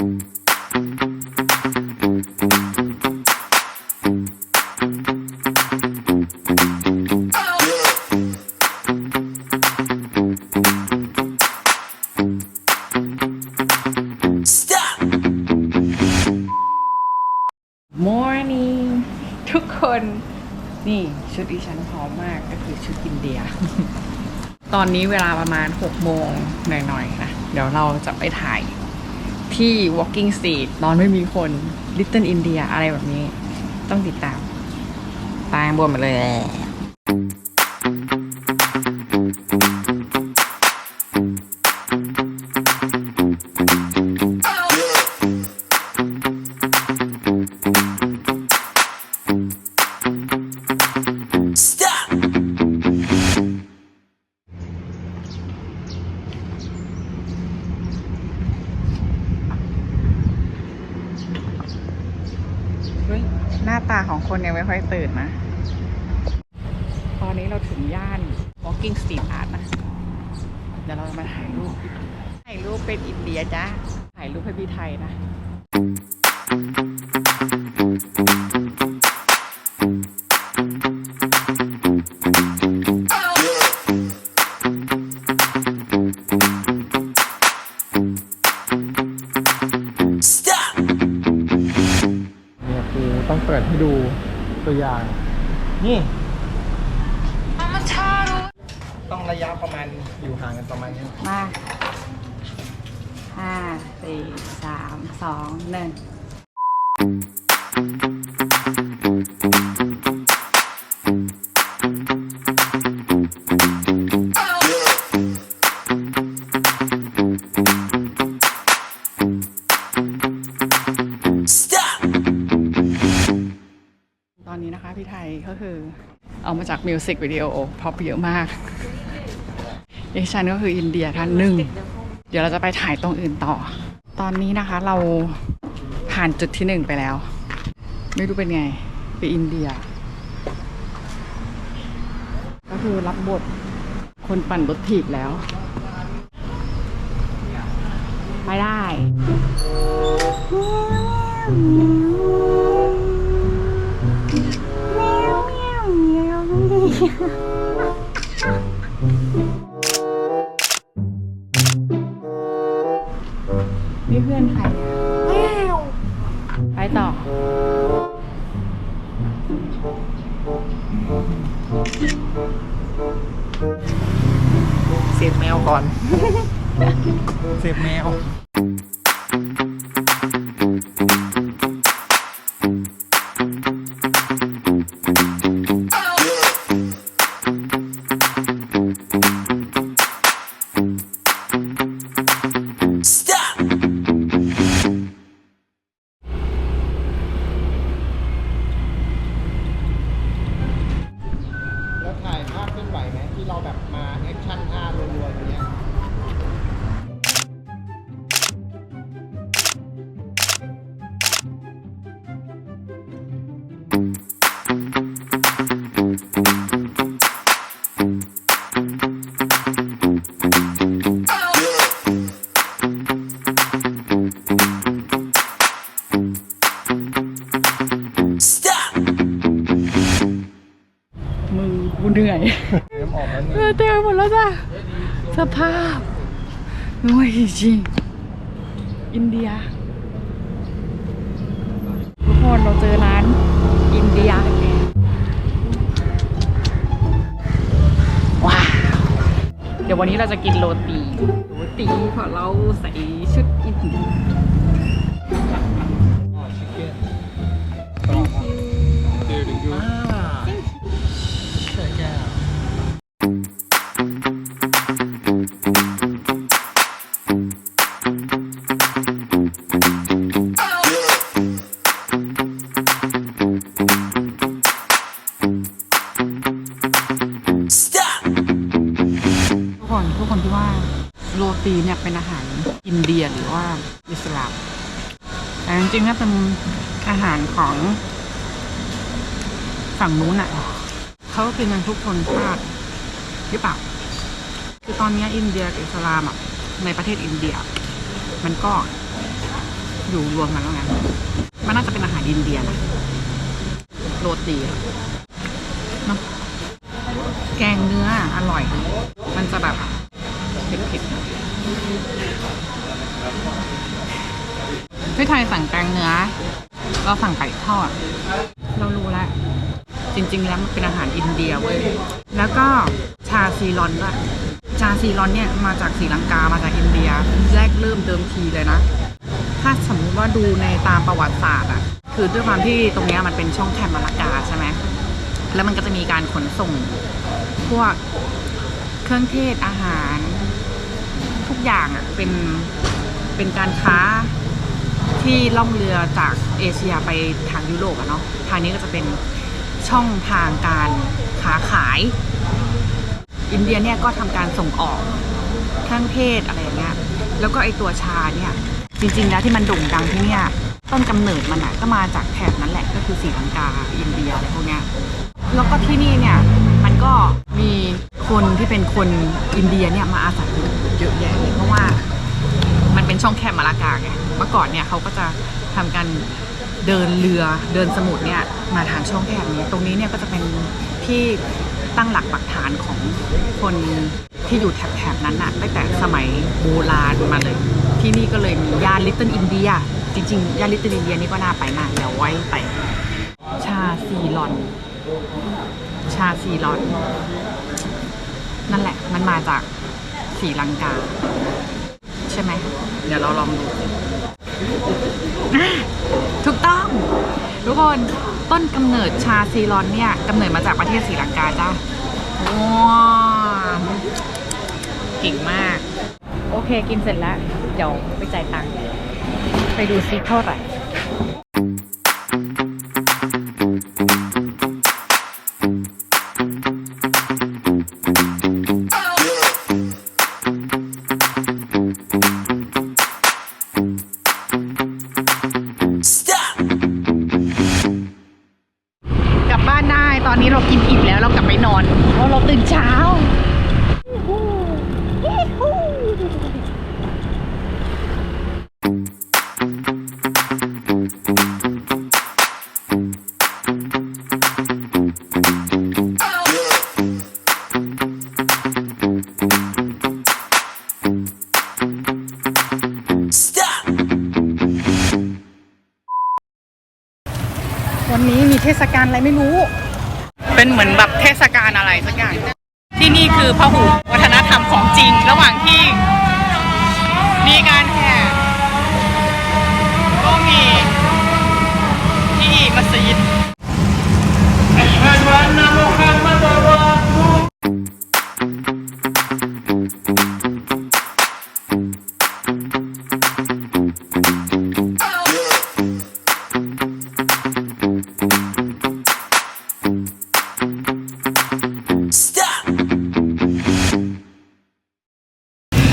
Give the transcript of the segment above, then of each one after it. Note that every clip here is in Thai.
Morning ทุกคนนี่ชุดดิฉันพร้อมมากก็คือชุดอินเดีย ตอนนี้เวลาประมาณ6โมงหน่อยๆนะ เดี๋ยวเราจะไปถ่าย ที่ Walking Street ตอนไม่มีคน Little India อะไรแบบนี้ ต้องติดตามตายบนมาเลย ค่อยตื่นนะ ตอนนี้เราถึงย่าน Walking Street Art นะ เดี๋ยวเราจะมาถ่ายรูป ถ่ายรูปเป็นอินเดียจ้าถ่ายรูปให้พี่ไทยนะางนี่ต้องระยะประมาณอยู่ห่างกันประมาณนี้ มาห้าสี่สามสองหนึ่ง ก็คือ เอามาจากมิวสิกวิดีโอพอปเยอะมากดิฉันก็คืออินเดียท่านหนึ่ง เดี๋ยวเราจะไปถ่ายตรงอื่นต่อ ตอนนี้นะคะเราผ่านจุดที่หนึ่งไปแล้ว ไม่รู้เป็นไง ไปอินเดีย ก็คือรับบทคนปั่นรถถีบแล้ว ไปได้ นี่เพื่อนใครอะไปต่อ เสพแมวก่อน เสพแมวแล้ว จริง อินเดีย ทุกคนเราเจอร้านอินเดียว้าว เดี๋ยววันนี้เราจะกินโรตี โรตีเพราะเราใส่ชุดอินเดีย แต่จริงๆถ้าเป็นอาหารของฝั่งนู้นอะเขาก็กินกันทุกชนชาติหรือเปล่า คือตอนนี้อินเดียกับอิสลามอะในประเทศอินเดีย มันก็อยู่รวมกันแล้วไงมันน่าจะเป็นอาหารอินเดียนะโรตีเนาะแกงเนื้ออร่อย มันจะแบบเผ็ดๆ พี่ไทยสั่งแกงเนื้อ เราสั่งไก่ทอด เรารู้แล้ว จริง ๆ แล้วมันเป็นอาหารอินเดียเว้ย แล้วก็ชาซีรอนด้วย ชาซีรอนเนี่ยมาจากศรีลังกา มาจากอินเดีย แรกเริ่มเดิมทีเลยนะ ถ้าสมมติว่าดูในตามประวัติศาสตร์อะคือด้วยความที่ตรงนี้มันเป็นช่องแคบมาลากาใช่ไหม แล้วมันก็จะมีการขนส่งพวกเครื่องเทศอาหาร ทุกอย่างอะเป็นเป็นการค้า ที่ล่องเรือจากเอเชียไปทางยุโรปอะเนาะทางนี้ก็จะเป็นช่องทางการค้าขาย อินเดียเนี่ยก็ทำการส่งออกเครื่องเทศอะไรอย่างเงี้ยแล้วก็ไอตัวชาเนี่ยจริงๆแล้วที่มันโด่งดังที่เนี่ยต้นกำเนิดมันอะก็มาจากแถบนั้นแหละก็คือศรีลังกาอินเดียอะไรพวกเนี้ยแล้วก็ที่นี่เนี่ยมันก็มีคนที่เป็นคนอินเดียเนี่ยมาอาศัยอยู่เยอะแยะเลยเพราะว่ามันเป็นช่องแคบมาลากาไง เมื่อก่อนเนี่ยเขาก็จะทำการเดินเรือเดินสมุทรเนี่ยมาทางช่องแคบนี้ ตรงนี้เนี่ยก็จะเป็นที่ตั้งหลักปักฐานของคนที่อยู่แถบๆนั้นน่ะตั้งแต่สมัยโบราณมาเลย ที่นี่ก็เลยมีย่านลิตเติ้ลอินเดีย จริง ๆ ย่านลิตเติ้ลอินเดียนี่ก็น่าไปมากเดี๋ยวไว้ไป ชาซีรอน ชาซีรอน นั่นแหละมันมาจากศรีลังกา ใช่ไหม เดี๋ยวเราลองดู ถูกต้อง ทุกคนต้นกำเนิดชาซีรอนเนี่ยกำเนิดมาจากประเทศศรีลังกาจ้าว้าวเก่งมาก โอเคกินเสร็จแล้ว เดี๋ยวไปจ่ายตังค์ไปดูซิเท่าไหร่ ที่มัสยิด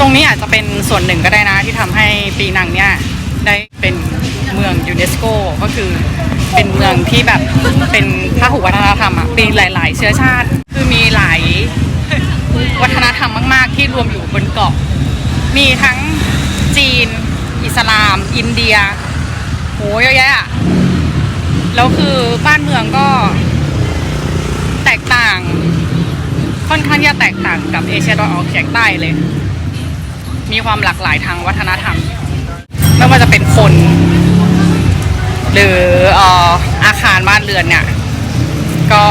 ตรงนี้อาจจะเป็นส่วนหนึ่งก็ได้นะที่ทำให้ปีนังเนี่ยได้เป็น มืองยูเนสโกก็คือเป็นเมืองที่แบบเป็นพหุวัฒนธรรมอะมีหลาย ๆ เชื้อชาติ คือมีหลายวัฒนธรรมมาก ๆ ที่รวมอยู่บนเกาะ มีทั้งจีน อิสลาม อินเดียโหเยอะแยะแล้วคือบ้านเมืองก็แตกต่าง ค่อนข้างจะแตกต่างกับเอเชียตะวันออกเฉียงใต้เลย มีความหลากหลายทางวัฒนธรรม ไม่ว่าจะเป็นคน หรืออออาคารบ้านเรือนเนี่ย ก็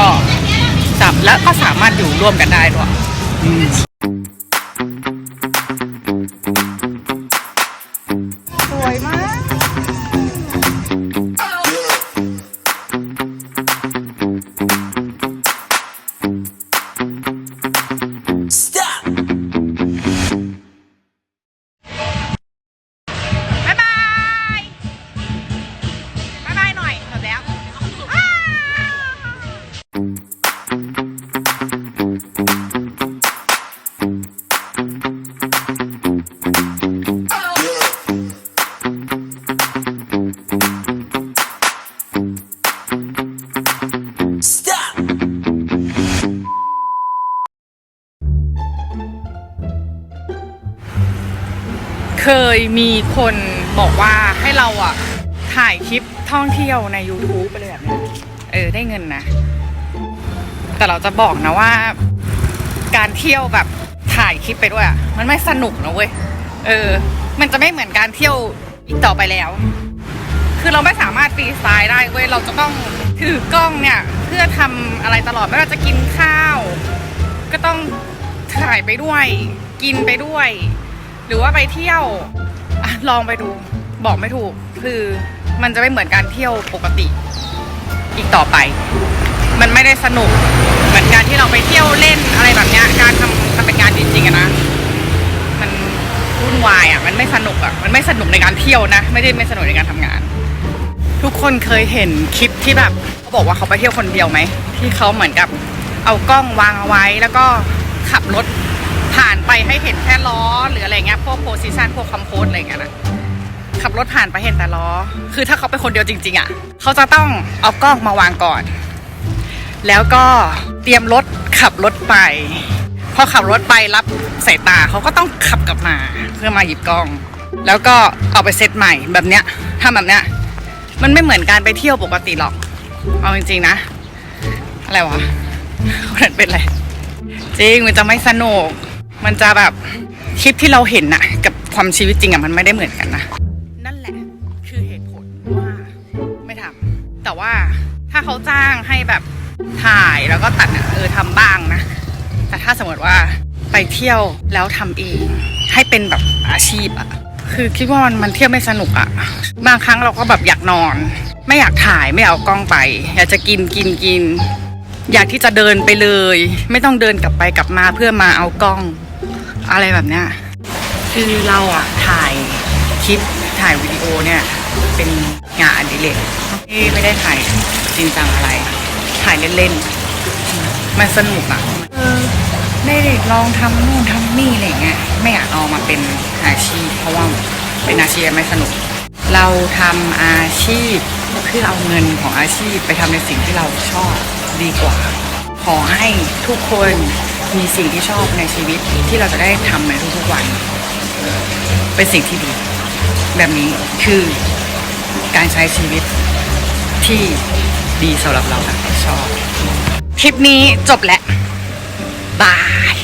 จับแล้วก็สามารถอยู่ร่วมกันได้ด้วย เคยมีคนบอกว่าให้เราอะ ถ่ายคลิปท่องเที่ยวใน YouTube ไปเลยแบบเนี้ยเออได้เงินนะ แต่เราจะบอกนะว่า การเที่ยวแบบถ่ายคลิปไปด้วยอะมันไม่สนุกนะเว้ยเออ มันจะไม่เหมือนการเที่ยวอีกต่อไปแล้ว คือเราไม่สามารถฟรีสไตล์ได้เว้ยเราจะต้องถือกล้องเนี่ย เพื่อทำอะไรตลอดไม่ว่าจะกินข้าว ก็ต้องถ่ายไปด้วย กินไปด้วย หรือว่าไปเที่ยวอะลองไปดูบอกไม่ถูก คือมันจะไม่เหมือนการเที่ยวปกติอีกต่อไป มันไม่ได้สนุกเหมือนการที่เราไปเที่ยวเล่นอะไรแบบเนี้ยการทำทำเป็นงานจริงๆอะนะ มันวุ่นวายอะมันไม่สนุกอะมันไม่สนุกในการเที่ยวนะ ไม่ได้ไม่สนุกในการทำงาน ทุกคนเคยเห็นคลิปที่แบบเขาบอกว่าเขาไปเที่ยวคนเดียวไหมที่เขาเหมือนกับเอากล้องวางเอาไว้แล้วก็ขับรถ ผ่านไปให้เห็นแค่ล้อ หรืออะไรเงี้ยพวกโพสิชันพวกคอมโพสอะไรเงี้ยนะขับรถผ่านไปเห็นแต่ล้อ คือถ้าเขาเป็นคนเดียวจริง ๆอะเขาจะต้องเอากล้องมาวางก่อน แล้วก็เตรียมรถขับรถไป พอขับรถไปรับสายตาเขาก็ต้องขับกลับมาเพื่อมาหยิบกล้อง แล้วก็เอาไปเซตใหม่แบบเนี้ยทำแบบเนี้ยมันไม่เหมือนการไปเที่ยวปกติหรอก เอาจริงๆนะ อะไรวะคนนั้นเป็นอะไร จริงมันจะไม่สนุก มันจะแบบคลิปที่เราเห็นน่ะ กับความชีวิตจริงอะมันไม่ได้เหมือนกันนะ นั่นแหละคือเหตุผลว่าไม่ทำแต่ว่าถ้าเขาจ้างให้แบบถ่ายแล้วก็ตัดเออทำบ้างนะ แต่ถ้าสมมติว่าไปเที่ยวแล้วทำเอง ให้เป็นแบบอาชีพอะคือคิดว่ามันมันเที่ยวไม่สนุกอะบางครั้งเราก็แบบอยากนอน ไม่อยากถ่ายไม่เอากล้องไป อยากจะกินกินกิน อยากที่จะเดินไปเลย ไม่ต้องเดินกลับไปกลับมาเพื่อมาเอากล้อง อะไรแบบเนี้ยคือเราอะถ่ายคลิปถ่ายวิดีโอเนี่ยเป็นงานอดิเรกที่ไม่ได้ถ่ายจริงจังอะไร ถ่ายเล่นๆมันสนุกอะเออได้ลองทำนู่นทำนี่อะไรเงี้ยไม่อยากเอามาเป็นอาชีพ เพราะว่าเป็นอาชีพไม่สนุก เราทำอาชีพเพื่อเอาเงินของอาชีพไปทำในสิ่งที่เราชอบดีกว่า ขอให้ทุกคน มีสิ่งที่ชอบในชีวิตที่เราจะได้ทำในทุกๆวัน เป็นสิ่งที่ดี แบบนี้คือการใช้ชีวิตที่ดีสำหรับเราแบบชอบ คลิปนี้จบแล้ว บาย